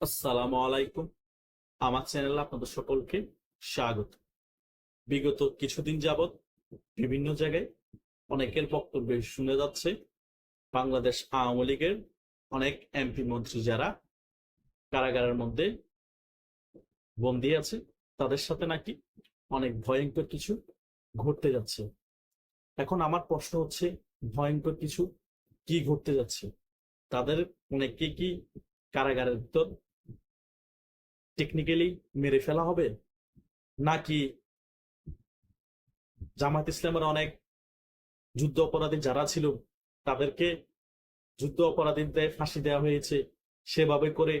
আসসালামু আলাইকুম। আমার চ্যানেলে আপনাদের সকলকে স্বাগত। বিগত কিছুদিন যাবৎ বিভিন্ন জায়গায় অনেকের বক্তব্য শুনে যাচ্ছে। বাংলাদেশ আওয়ামী লীগের অনেক এমপি মন্ত্রী যারা কারাগারের মধ্যে বন্দী আছে, তাদের সাথে নাকি অনেক ভয়ঙ্কর কিছু ঘটতে যাচ্ছে। এখন আমার প্রশ্ন হচ্ছে, ভয়ঙ্কর কিছু কি ঘটতে যাচ্ছে? তাদের অনেককে কি কারাগারের ভিতর টেকনিক্যালি মেরে ফেলা হবে? নাকি জামাত ইসলামের অনেক যুদ্ধ অপরাধী যারা ছিল, তাদেরকে যুদ্ধ অপরাধীদের ফাঁসি দেওয়া হয়েছে? সেভাবে করে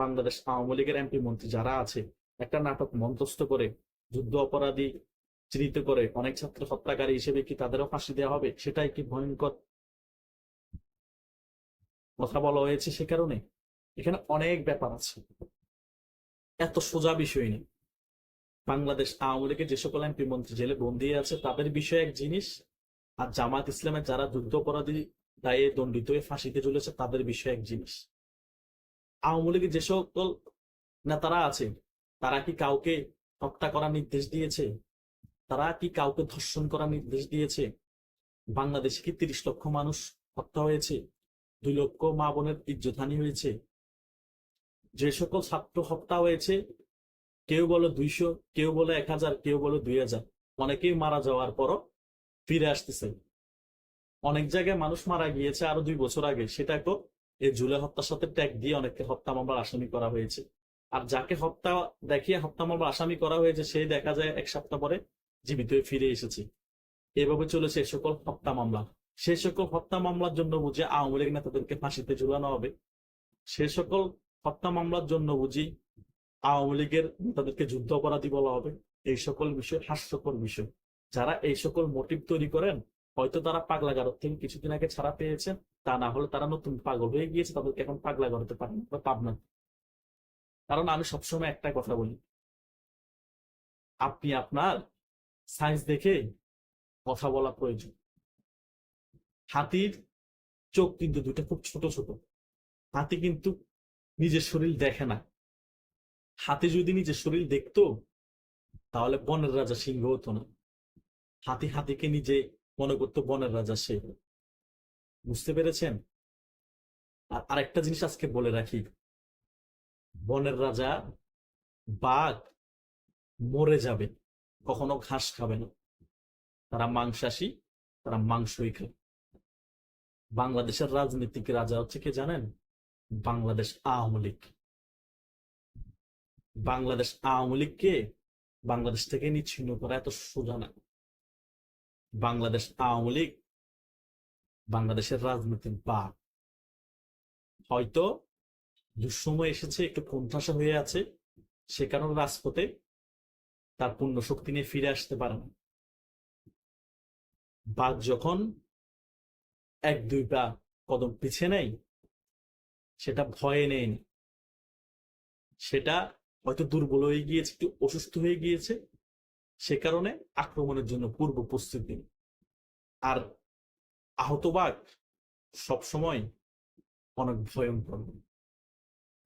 বাংলাদেশ আওয়ামী লীগের এমপি মন্ত্রী যারা আছে, একটা নাটক মন্তস্থ করে যুদ্ধ অপরাধী চিহ্নিত করে অনেক ছাত্র হত্যাকারী হিসেবে কি তাদেরও ফাঁসি দেওয়া হবে? সেটাই কি ভয়ঙ্কর কথা বলা হয়েছে সে কারণে? এখানে অনেক ব্যাপার আছে। এত সোজা বিষয় নেই। বাংলাদেশ আওয়ামী লীগের যে সকল এমপি মন্ত্রী জেলে বন্দী আছে, তাদের বিষয়ে এক জিনিস, আর জামাত ইসলামের যারা যুদ্ধ অপরাধী দায়ে দণ্ডিত হয়ে ফাঁসিতে ঝুলেছে, তাদের বিষয়ে এক জিনিস। আওয়ামী লীগের যে সকল নেতারা আছে, তারা কি কাউকে হত্যা করার নির্দেশ দিয়েছে? তারা কি কাউকে ধর্ষণ করার নির্দেশ দিয়েছে? বাংলাদেশে কি তিরিশ লক্ষ মানুষ হত্যা হয়েছে? দুই লক্ষ মা বোনের ইজ্জতহানি হয়েছে? যে সকল ছাত্র হত্যা হয়েছে, কেউ বলে দুইশো, কেউ বলে এক হাজার, কেউ বলো দুই হাজার, অনেকেই মারা যাওয়ার পরও ফিরে আসতেছে। অনেক জায়গায় মানুষ মারা গিয়েছে আরও দুই বছর আগে, সেটা সেটাকেও এই জুলাই হত্যার সাথে ট্যাগ দিয়ে অনেককে হত্যা মামলার আসামি করা হয়েছে। আর যাকে হত্যা দেখিয়ে হত্যা মামলার আসামি করা হয়েছে, সেই দেখা যায় এক সপ্তাহ পরে জীবিত হয়ে ফিরে এসেছে। এভাবে চলেছে সকল হত্যা মামলা। সেই সকল হত্যা মামলার জন্য বুঝে আওয়ামী লীগ নেতাদেরকে ফাঁসিতে ঝুলানো হবে। সে সকল হত্যা মামলার জন্য বুঝি আওয়ামী লীগের নেতাদেরকে যুদ্ধ অপরাধী বলা হবে। এই সকল বিষয় হাস্যকর বিষয়। যারা এই সকল মোটিভ তৈরি করেন, হয়তো তারা পাগলাগারত থেকে কিছুদিন আগে ছাড়া পেয়েছেন, তা না হলে তারা নতুন পাগল হয়ে গিয়েছে, তাদেরকে এখন পাগলা করতে পারেন বা পাবনা। কারণ আমি সবসময় একটা কথা বলি, আপনি আপনার সাইন্স দেখে কথা বলা প্রয়োজন। হাতির চোখ কিন্তু দুটো খুব ছোট ছোট। হাতি কিন্তু নিজের শরীর দেখে না। হাতি যদি নিজের শরীর দেখতো, তাহলে বনের রাজা সিংহ হতো না। হাতি হাতিকে নিজে মনে করতো বনের রাজা সে। বুঝতে পেরেছেন? আর আরেকটা জিনিস আজকে বলে রাখি। বনের রাজা বাঘ মরে যাবে, কখনো ঘাস খাবে না। তারা মাংসাশী, তারা মাংসই খাবে বাংলাদেশের রাজনীতিক রাজা হচ্ছে কে জানেন? বাংলাদেশ আওয়ামী লীগ। বাংলাদেশ আওয়ামী লীগকে বাংলাদেশ থেকে নিচ্ছিন্ন করা এত সোজা না। বাংলাদেশ আওয়ামী লীগ বাংলাদেশের রাজনীতির বা হয়তো দুঃসময় এসেছে, একটু কোণঠাসা হয়ে আছে, সে কারণে রাজপথে তার পূর্ণ শক্তি নিয়ে ফিরে আসতে পারে না। বাঘ যখন এক দুই পা কদম পিছিয়ে নেয় সেটা ভয়ে নেয়নি। সেটা হয়তো দুর্বল হয়ে গিয়েছে, একটু অসুস্থ হয়ে গিয়েছে। সে কারণে আক্রমণের জন্য পূর্ব প্রস্তুতি আর আহত বাঘ সবসময় অনেক ভয়ঙ্কর।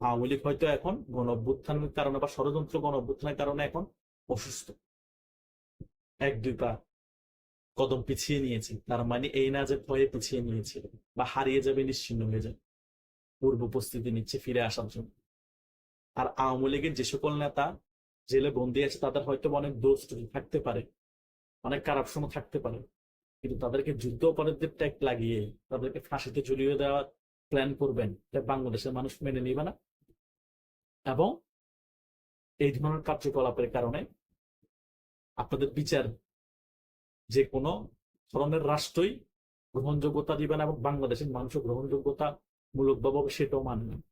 আওয়ামী লীগ হয়তো এখন গণ অভ্যুত্থানের কারণে বা ষড়যন্ত্র গণ অভ্যুত্থানের কারণে এখন অসুস্থ। এক, দুই পা কদম পিছিয়ে নিয়েছে। তার মানে এই না যে ভয়ে পিছিয়ে নিয়েছে বা হারিয়ে যাবে নিশ্চিন্ন হয়ে যাবে। পূর্ব প্রস্তুতি নিচ্ছে ফিরে আসার জন্য। আর আওয়ামী লীগের যে সকল নেতা, জেলে বন্দী আছে, তাদের হয়তো অনেক দোষ থাকতে পারে, অনেক কারাপশনও থাকতে পারে। কিন্তু তাদেরকে যুদ্ধ অপরাধীদের ট্যাগ লাগিয়ে তাদেরকে ফাঁসিতে ঝুলিয়ে দেওয়ার প্ল্যান করবেন বাংলাদেশের মানুষ মেনে নিবে না। এবং এই ধরনের কার্যকলাপের কারণে আপনাদের বিচার যে কোনো ধরনের রাষ্ট্রই গ্রহণযোগ্যতা দিবে না এবং বাংলাদেশের মানুষও গ্রহণযোগ্যতা মূলকভাবে সেটাও মানবে না।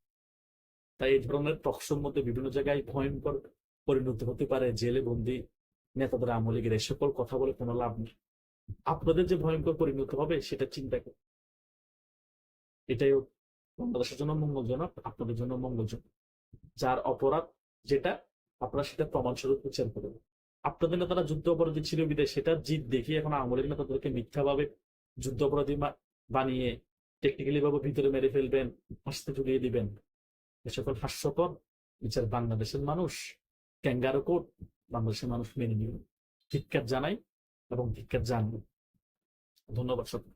তাই এই ধরনের টকশোর মধ্যে বিভিন্ন জায়গায় ভয়ঙ্কর পরিণতি হতে পারে। জেলে বন্দি নেতাদের আমলে এ সকল কথা বলে কোনো লাভ নেই। আপনাদের যে ভয়ঙ্কর পরিণতি হবে, সেটা চিন্তা করুন। এটাই বাংলাদেশের জন্য মঙ্গলজনক, আপনাদের জন্য মঙ্গলজনক। যার অপরাধ যেটা, আপনারা সেটা প্রমাণস্বরূপ বিচার করবেন আপনাদের নেতারা যুদ্ধ অপরাধী ছিল বিদায় সেটা জিত দেখিয়ে এখন আওয়ামী লীগ নেতাদেরকে মিথ্যাভাবে যুদ্ধ অপরাধী বানিয়ে টেকনিক্যালি ভাবে ভিতরে মেরে ফেলবেন, হাসতে ঝুলিয়ে দিবেন। এ সকল হাস্যকর বিচার বাংলাদেশের মানুষ, ক্যাঙ্গারো কোট বাংলাদেশের মানুষ মেনে নিবেন ধিক্ষার জানাই এবং ধিক্ষার জানবে ধন্যবাদ সকলকে।